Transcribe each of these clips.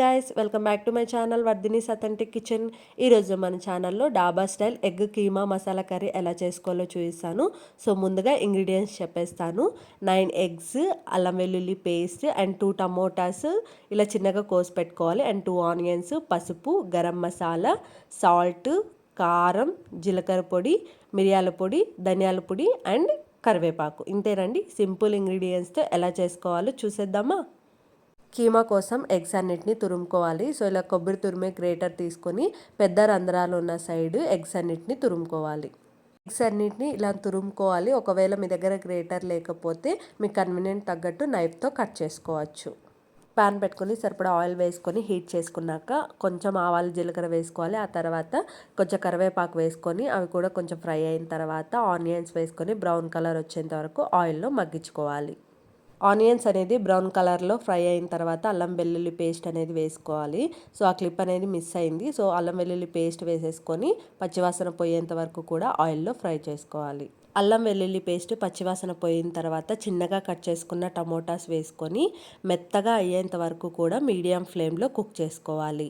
Guys welcome back to my channel Vardhini's authentic kitchen ఈరోజు మన ఛానల్లో dhaba style egg keema masala curry ఎలా చేసుకోవాలో చూపిస్తాను. సో ముందుగా ఇంగ్రీడియంట్స్ చెప్పేస్తాను. నైన్ ఎగ్స్ అల్లం వెల్లుల్లి పేస్ట్ అండ్ టూ టమోటాస్. ఇలా చిన్నగా కోసి పెట్టుకోవాలి. అండ్ టూ ఆనియన్స్ పసుపు గరం మసాలా సాల్ట్ కారం జీలకర్ర పొడి మిరియాల పొడి ధనియాల పొడి అండ్ కరివేపాకు. ఇంతేనండి సింపుల్ ఇంగ్రీడియంట్స్తో ఎలా చేసుకోవాలో చూసేద్దామా? కీమా కోసం ఎగ్స్ అన్నిటిని తురుముకోవాలి. సో ఇలా కొబ్బరి తురిమే గ్రేటర్ తీసుకొని పెద్ద రంధ్రాలు ఉన్న సైడ్ ఎగ్స్ అన్నిటిని తురుముకోవాలి. ఎగ్స్ అన్నిటిని ఇలా తురుముకోవాలి. ఒకవేళ మీ దగ్గర గ్రేటర్ లేకపోతే మీ కన్వీనియంట్ తగ్గట్టు నైఫ్తో కట్ చేసుకోవచ్చు. ప్యాన్ పెట్టుకొని సరిపడా ఆయిల్ వేసుకొని హీట్ చేసుకున్నాక కొంచెం ఆవాలు జీలకర్ర వేసుకోవాలి. ఆ తర్వాత కొంచెం కరివేపాకు వేసుకొని అవి కూడా కొంచెం ఫ్రై అయిన తర్వాత ఆనియన్స్ వేసుకొని బ్రౌన్ కలర్ వచ్చేంత వరకు ఆయిల్లో మగ్గించుకోవాలి. ఆనియన్స్ అనేది బ్రౌన్ కలర్లో ఫ్రై అయిన తర్వాత అల్లం వెల్లుల్లి పేస్ట్ అనేది వేసుకోవాలి. సో ఆ క్లిప్ అనేది మిస్ అయింది. సో అల్లం వెల్లుల్లి పేస్ట్ వేసేసుకొని పచ్చివాసన పోయేంత వరకు కూడా ఆయిల్లో ఫ్రై చేసుకోవాలి. అల్లం వెల్లుల్లి పేస్ట్ పచ్చివాసన పోయిన తర్వాత చిన్నగా కట్ చేసుకున్న టమోటాస్ వేసుకొని మెత్తగా అయ్యేంత వరకు కూడా మీడియం ఫ్లేమ్లో కుక్ చేసుకోవాలి.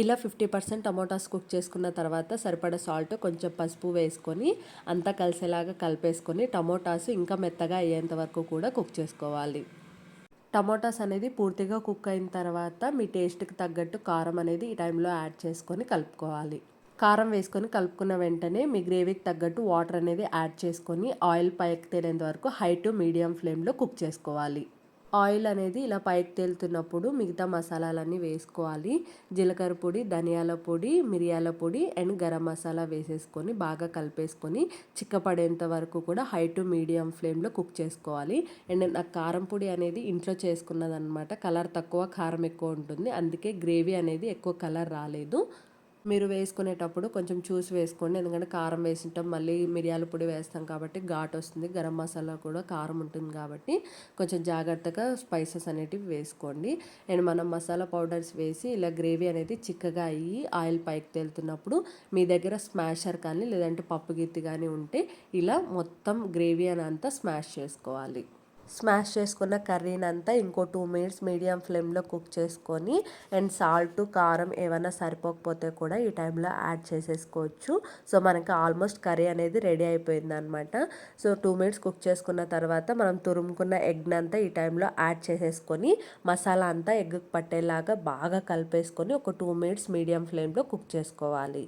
ఇలా ఫిఫ్టీ పర్సెంట్ టమోటాస్ కుక్ చేసుకున్న తర్వాత సరిపడ సాల్ట్ కొంచెం పసుపు వేసుకొని అంతా కలిసేలాగా కలిపేసుకొని టమోటాస్ ఇంకా మెత్తగా అయ్యేంత వరకు కూడా కుక్ చేసుకోవాలి. టమోటాస్ అనేది పూర్తిగా కుక్ అయిన తర్వాత మీ టేస్ట్కి తగ్గట్టు కారం అనేది ఈ టైంలో యాడ్ చేసుకొని కలుపుకోవాలి. కారం వేసుకొని కలుపుకున్న వెంటనే మీ గ్రేవీకి తగ్గట్టు వాటర్ అనేది యాడ్ చేసుకొని ఆయిల్ పైకి తేలేంత వరకు హై టు మీడియం ఫ్లేమ్లో కుక్ చేసుకోవాలి. ఆయిల్ అనేది ఇలా పైకి తేలుతున్నప్పుడు మిగతా మసాలాలన్నీ వేసుకోవాలి. జీలకర్ర పొడి ధనియాల పొడి మిరియాల పొడి అండ్ గరం మసాలా వేసేసుకొని బాగా కలిపేసుకొని చిక్కపడేంత వరకు కూడా హై టు మీడియం ఫ్లేమ్లో కుక్ చేసుకోవాలి. అండ్ నాకు కారం పొడి అనేది ఇంట్లో చేసుకున్నదనమాట కలర్ తక్కువ కారం ఎక్కువ ఉంటుంది. అందుకే గ్రేవీ అనేది ఎక్కువ కలర్ రాలేదు. మీరు వేసుకునేటప్పుడు కొంచెం చూసి వేసుకోండి. ఎందుకంటే కారం వేసింటాం మళ్ళీ మిరియాల పొడి వేస్తాం కాబట్టి ఘాట్ వస్తుంది. గరం మసాలా కూడా కారం ఉంటుంది కాబట్టి కొంచెం జాగ్రత్తగా స్పైసెస్ అనేటివి వేసుకోండి. అండ్ మనం మసాలా పౌడర్స్ వేసి ఇలా గ్రేవీ అనేది చిక్కగా అయ్యి ఆయిల్ పైకి తేలుతున్నప్పుడు మీ దగ్గర స్మాషర్ కానీ లేదంటే పప్పు గిత్తి కానీ ఉంటే ఇలా మొత్తం గ్రేవీ అని అంతా స్మాష్ చేసుకోవాలి. స్మాష్ చేసుకున్న కర్రీని అంతా ఇంకో టూ మినిట్స్ మీడియం ఫ్లేమ్లో కుక్ చేసుకొని అండ్ సాల్ట్ కారం ఏమైనా సరిపోకపోతే కూడా ఈ టైంలో యాడ్ చేసేసుకోవచ్చు. సో మనకి ఆల్మోస్ట్ కర్రీ అనేది రెడీ అయిపోయింది అనమాట సో టూ మినిట్స్ కుక్ చేసుకున్న తర్వాత మనం తురుముకున్న ఎగ్ని అంతా ఈ టైంలో యాడ్ చేసేసుకొని మసాలా అంతా ఎగ్కి పట్టేలాగా బాగా కలిపేసుకొని ఒక టూ మినిట్స్ మీడియం ఫ్లేమ్లో కుక్ చేసుకోవాలి.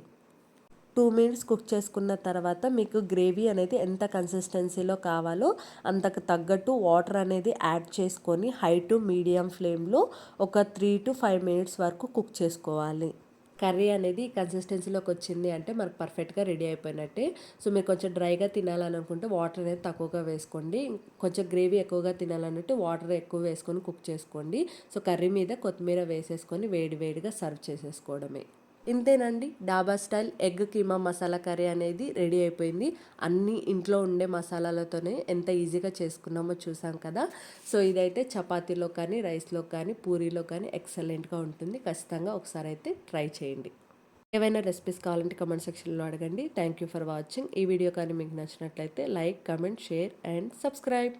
టూ మినిట్స్ కుక్ చేసుకున్న తర్వాత మీకు గ్రేవీ అనేది ఎంత కన్సిస్టెన్సీలో కావాలో అంతకు తగ్గట్టు వాటర్ అనేది యాడ్ చేసుకొని హై టు మీడియం ఫ్లేమ్లో ఒక త్రీ టు ఫైవ్ మినిట్స్ వరకు కుక్ చేసుకోవాలి. కర్రీ అనేది కన్సిస్టెన్సీలోకి వచ్చింది అంటే మనకు పర్ఫెక్ట్గా రెడీ అయిపోయినట్టే. సో మీరు కొంచెం డ్రైగా తినాలనుకుంటే వాటర్ అనేది తక్కువగా వేసుకోండి. కొంచెం గ్రేవీ ఎక్కువగా తినాలన్నట్టు వాటర్ ఎక్కువ వేసుకొని కుక్ చేసుకోండి. సో కర్రీ మీద కొత్తిమీర వేసేసుకొని వేడి వేడిగా సర్వ్ చేసేసుకోవడమే. ఇంతేనండి. Dhaba style egg keema masala curry అనేది రెడీ అయిపోయింది. అన్ని ఇంట్లో ఉండే మసాలాలతోనే ఎంత ఈజీగా చేసుకున్నామో చూసాం కదా. సో ఇదైతే చపాతీలో కానీ రైస్లో కానీ పూరీలో కానీ ఎక్సలెంట్గా ఉంటుంది. ఖచ్చితంగా ఒకసారి అయితే ట్రై చేయండి. ఏవైనా రెసిపీస్ కావాలంటే కమెంట్ సెక్షన్లో అడగండి. Thank you for watching. ఈ వీడియో కానీ మీకు నచ్చినట్లయితే like comment share and subscribe.